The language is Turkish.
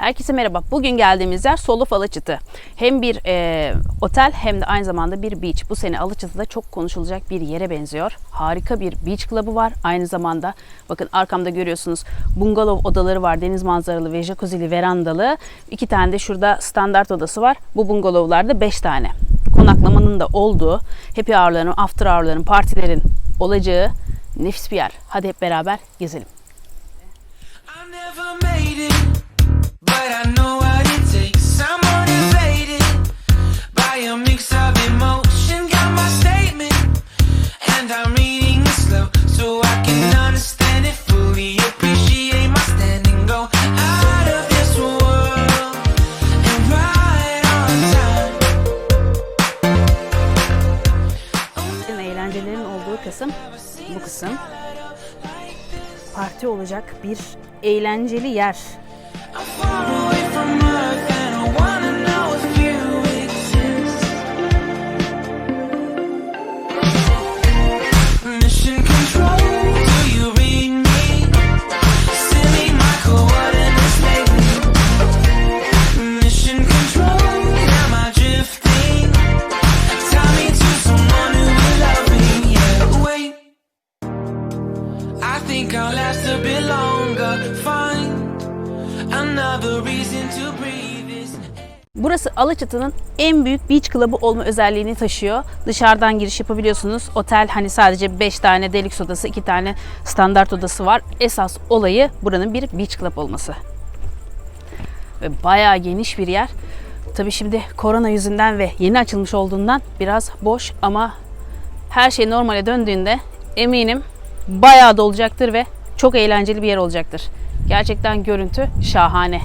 Herkese merhaba. Bugün geldiğimiz yer Soluf Alaçatı. Hem bir e, otel hem de aynı zamanda bir beach. Bu sene Alaçatı'da çok konuşulacak bir yere benziyor. Harika bir beach club'ı var. Aynı zamanda bakın arkamda görüyorsunuz bungalov odaları var. Deniz manzaralı ve jacuzzi'li verandalı. İki tane de şurada standart odası var. Bu bungalovlarda beş tane. Konaklamanın da olduğu, happy hour'ların, after hour'ların, partilerin olacağı nefis bir yer. Hadi hep beraber gezelim. I never made it, a mix of emotion. Got my statement, and I'm reading it slow so I can understand it fully. Appreciate my standing, go out of this world and right on time. Eğlencelerin olduğu kısım bu kısım. Parti olacak bir eğlenceli yer. I'm think I'll last a bit longer. Find another reason to breathe. Burası Alaçatı'nın en büyük beach club'ı olma özelliğini taşıyor. Dışarıdan giriş yapabiliyorsunuz. Otel hani sadece 5 tane deluxe odası, 2 tane standart odası var. Esas olayı buranın bir beach club olması. Ve bayağı geniş bir yer. Tabii şimdi korona yüzünden ve yeni açılmış olduğundan biraz boş ama her şey normale döndüğünde eminim bayağı dolacaktır ve çok eğlenceli bir yer olacaktır. Gerçekten görüntü şahane.